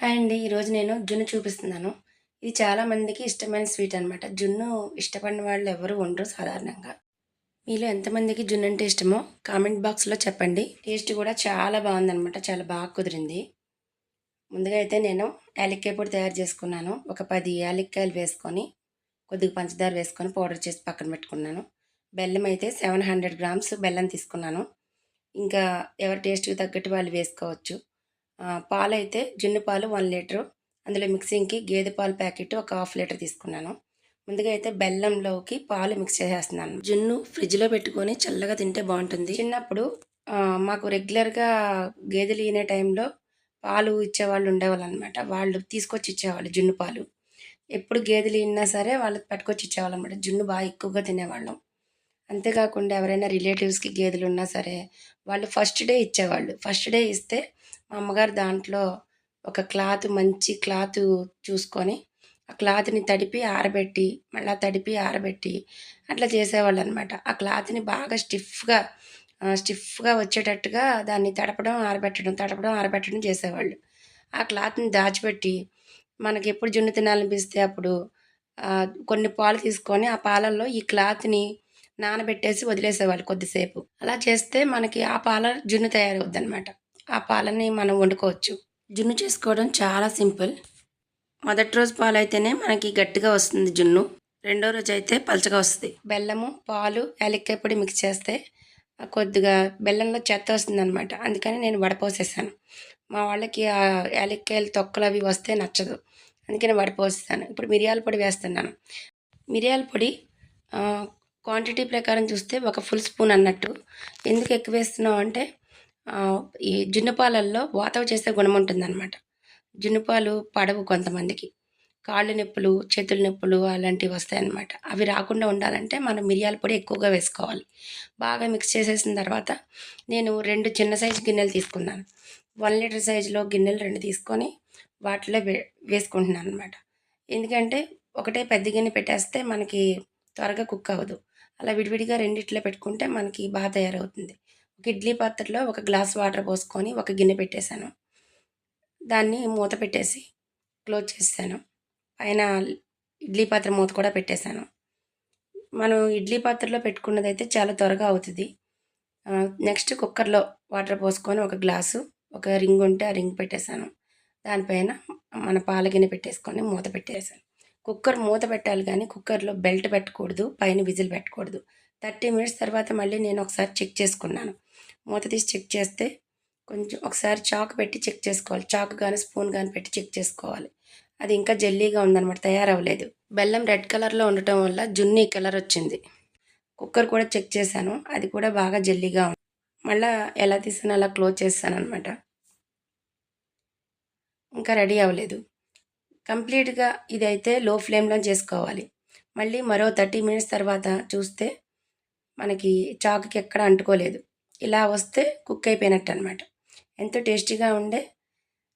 Hi అండి ఈరోజు నేను జున్ను చూపిస్తున్నాను. ఇది చాలామందికి ఇష్టమైన స్వీట్ అనమాట జున్ను ఇష్టపడిన వాళ్ళు ఎవరు ఉండరు సాధారణంగా. మీలో ఎంతమందికి జున్ను అంటే ఇష్టమో కామెంట్ బాక్స్లో చెప్పండి. టేస్ట్ కూడా చాలా బాగుందనమాట చాలా బాగా కుదిరింది. ముందుగా అయితే నేను యాలక్కాయ పొడి తయారు చేసుకున్నాను. ఒక పది యాలక్కాయలు వేసుకొని కొద్దిగా పంచదార వేసుకొని పౌడర్ చేసి పక్కన పెట్టుకున్నాను. బెల్లం అయితే సెవెన్ హండ్రెడ్ గ్రామ్స్ బెల్లం తీసుకున్నాను. ఇంకా ఎవరి టేస్ట్కి తగ్గట్టు వాళ్ళు వేసుకోవచ్చు. పాలైతే జున్ను పాలు వన్ లీటరు. అందులో మిక్సింగ్కి గేదె పాలు ప్యాకెట్ ఒక హాఫ్ లీటర్ తీసుకున్నాను. ముందుగా అయితే బెల్లంలోకి పాలు మిక్స్ చేసేస్తున్నాను. జున్ను ఫ్రిడ్జ్లో పెట్టుకొని చల్లగా తింటే బాగుంటుంది. చిన్నప్పుడు మాకు రెగ్యులర్గా గేదెలు ఈనే టైంలో పాలు ఇచ్చేవాళ్ళు ఉండేవాళ్ళు అనమాట వాళ్ళు తీసుకొచ్చి ఇచ్చేవాళ్ళు జున్ను పాలు. ఎప్పుడు గేదెలు ఇన్నా సరే వాళ్ళకి పట్టుకొచ్చి ఇచ్చేవాళ్ళు అనమాట జున్ను బాగా ఎక్కువగా తినేవాళ్ళం. అంతేకాకుండా ఎవరైనా రిలేటివ్స్కి గేదెలు ఉన్నా సరే వాళ్ళు ఫస్ట్ డే ఇచ్చేవాళ్ళు. ఫస్ట్ డే ఇస్తే మా అమ్మగారు దాంట్లో ఒక క్లాత్ మంచి క్లాత్ చూసుకొని ఆ క్లాత్ని తడిపి ఆరబెట్టి మళ్ళీ తడిపి ఆరబెట్టి అట్లా చేసేవాళ్ళు అనమాట ఆ క్లాత్ని బాగా స్టిఫ్గా స్టిఫ్గా వచ్చేటట్టుగా దాన్ని తడపడం ఆరబెట్టడం తడపడం ఆరబెట్టడం చేసేవాళ్ళు. ఆ క్లాత్ని దాచిపెట్టి మనకి ఎప్పుడు జున్ను తినాలనిపిస్తే అప్పుడు కొన్ని పాలు తీసుకొని ఆ పాలల్లో ఈ క్లాత్ని నానబెట్టేసి వదిలేసేవాళ్ళు కొద్దిసేపు. అలా చేస్తే మనకి ఆ పాల జున్ను తయారవుద్ది అనమాట. ఆ పాలని మనం వండుకోవచ్చు. జున్ను చేసుకోవడం చాలా సింపుల్. మొదటి రోజు పాలు అయితేనే మనకి గట్టిగా వస్తుంది జున్ను. రెండో రోజు అయితే పలచగా వస్తుంది. బెల్లము పాలు యాలక్కాయ పొడి మిక్స్ చేస్తే ఆ కొద్దిగా బెల్లంలో చెత్త వస్తుంది అనమాట అందుకని నేను వడపోసేసాను. మా వాళ్ళకి ఆ యాలక్కాయలు తొక్కలు అవి వస్తే నచ్చదు. అందుకని వడపోసేసాను. ఇప్పుడు మిరియాల పొడి వేస్తున్నాను. మిరియాల పొడి క్వాంటిటీ ప్రకారం చూస్తే ఒక ఫుల్ స్పూన్ అన్నట్టు. ఎందుకు ఎక్కువ వేస్తున్నావు అంటే ఈ జున్నుపాలల్లో వాతవ చేసే గుణం ఉంటుందన్నమాట. జున్నుపాలు పడవు కొంతమందికి. కాళ్ళు నొప్పులు చేతుల నొప్పులు అలాంటివి వస్తాయన్నమాట. అవి రాకుండా ఉండాలంటే మనం మిరియాల పొడి ఎక్కువగా వేసుకోవాలి. బాగా మిక్స్ చేసేసిన తర్వాత నేను రెండు చిన్న సైజు గిన్నెలు తీసుకున్నాను. వన్ లీటర్ సైజులో గిన్నెలు రెండు తీసుకొని వాటిలో వే వేసుకుంటున్నాను అనమాట ఎందుకంటే ఒకటే పెద్ద గిన్నె పెట్టేస్తే మనకి త్వరగా కుక్ అవ్వదు. అలా విడివిడిగా రెండిట్లో పెట్టుకుంటే మనకి బాగా తయారవుతుంది. ఒక ఇడ్లీ పాత్రలో ఒక గ్లాస్ వాటర్ పోసుకొని ఒక గిన్నె పెట్టేశాను. దాన్ని మూత పెట్టేసి క్లోజ్ చేసాను పైన ఇడ్లీ పాత్ర మూత కూడా పెట్టేశాను. మనం ఇడ్లీ పాత్రలో పెట్టుకున్నదైతే చాలా త్వరగా అవుతుంది. నెక్స్ట్ కుక్కర్లో వాటర్ పోసుకొని ఒక గ్లాసు ఒక రింగ్ ఉంటే ఆ రింగ్ పెట్టేశాను. దానిపైన మన పాల గిన్నె పెట్టేసుకొని మూత పెట్టేశాను. కుక్కర్ మూత పెట్టాలి కానీ కుక్కర్లో బెల్ట్ పెట్టకూడదు పైన విజిల్ పెట్టకూడదు. థర్టీ మినిట్స్ తర్వాత మళ్ళీ నేను ఒకసారి చెక్ చేసుకున్నాను. మూత తీసి చెక్ చేస్తే కొంచెం ఒకసారి చాక్ పెట్టి చెక్ చేసుకోవాలి. చాకు కానీ స్పూన్ కానీ పెట్టి చెక్ చేసుకోవాలి. అది ఇంకా జెల్లీగా ఉందన్నమాట తయారవ్వలేదు. బెల్లం రెడ్ కలర్లో ఉండటం వల్ల జున్ని కలర్ వచ్చింది. కుక్కర్ కూడా చెక్ చేశాను అది కూడా బాగా జెల్లీగా ఉంది. మళ్ళీ ఎలా తీసాను అలా క్లోజ్ చేస్తాను అనమాట ఇంకా రెడీ అవ్వలేదు. కంప్లీట్గా ఇదైతే లో ఫ్లేమ్లో చేసుకోవాలి. మళ్ళీ మరో థర్టీ మినిట్స్ తర్వాత చూస్తే మనకి చాకుకి ఎక్కడ అంటుకోలేదు. ఇలా వస్తే కుక్ అయిపోయినట్టు అనమాట ఎంతో టేస్టీగా ఉండే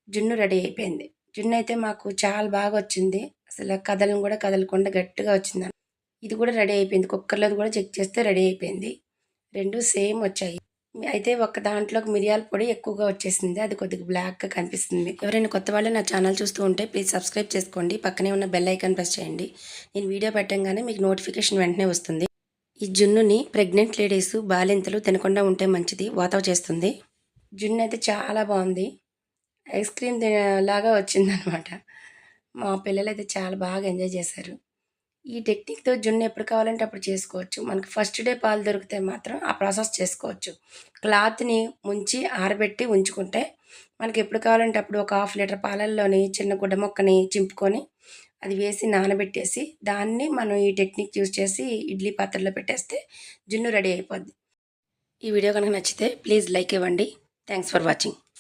జున్ను రెడీ అయిపోయింది. జున్ను అయితే మాకు చాలా బాగా వచ్చింది. అసలు కదలను కూడా కదలకుండా గట్టిగా వచ్చింది. ఇది కూడా రెడీ అయిపోయింది. కుక్కర్లో కూడా చెక్ చేస్తే రెడీ అయిపోయింది. రెండు సేమ్ వచ్చాయి. అయితే ఒక దాంట్లోకి మిరియాల పొడి ఎక్కువగా వచ్చేసింది. అది కొద్దిగా బ్లాక్గా కనిపిస్తుంది ఎవరైనా కొత్త వాళ్ళు నా ఛానల్ చూస్తూ ఉంటే ప్లీజ్ సబ్స్క్రైబ్ చేసుకోండి. పక్కనే ఉన్న బెల్ ఐకాన్ ప్రెస్ చేయండి. నేను వీడియో పెట్టంగానే మీకు నోటిఫికేషన్ వెంటనే వస్తుంది. ఈ జున్నుని ప్రెగ్నెంట్ లేడీస్ బాలింతలు తినకుండా ఉంటే మంచిది. వాతవ చేస్తుంది. జున్ను అయితే చాలా బాగుంది. ఐస్ క్రీమ్ లాగా వచ్చిందనమాట. మా పిల్లలు అయితే చాలా బాగా ఎంజాయ్ చేశారు. ఈ టెక్నిక్తో జున్ను ఎప్పుడు కావాలంటే అప్పుడు చేసుకోవచ్చు. మనకి ఫస్ట్ డే పాలు దొరికితే మాత్రం ఆ ప్రాసెస్ చేసుకోవచ్చు. క్లాత్ని ముంచి ఆరబెట్టి ఉంచుకుంటే మనకి ఎప్పుడు కావాలంటే అప్పుడు ఒక హాఫ్ లీటర్ పాలల్లోని చిన్న గుడ్డ మొక్కని చింపుకొని అది వేసి నానబెట్టేసి దాన్ని మనం ఈ టెక్నిక్ యూజ్ చేసి ఇడ్లీ పాత్రలో పెట్టేస్తే జున్ను రెడీ అయిపోద్ది. ఈ వీడియో కనుక నచ్చితే ప్లీజ్ లైక్ ఇవ్వండి. Thanks for watching.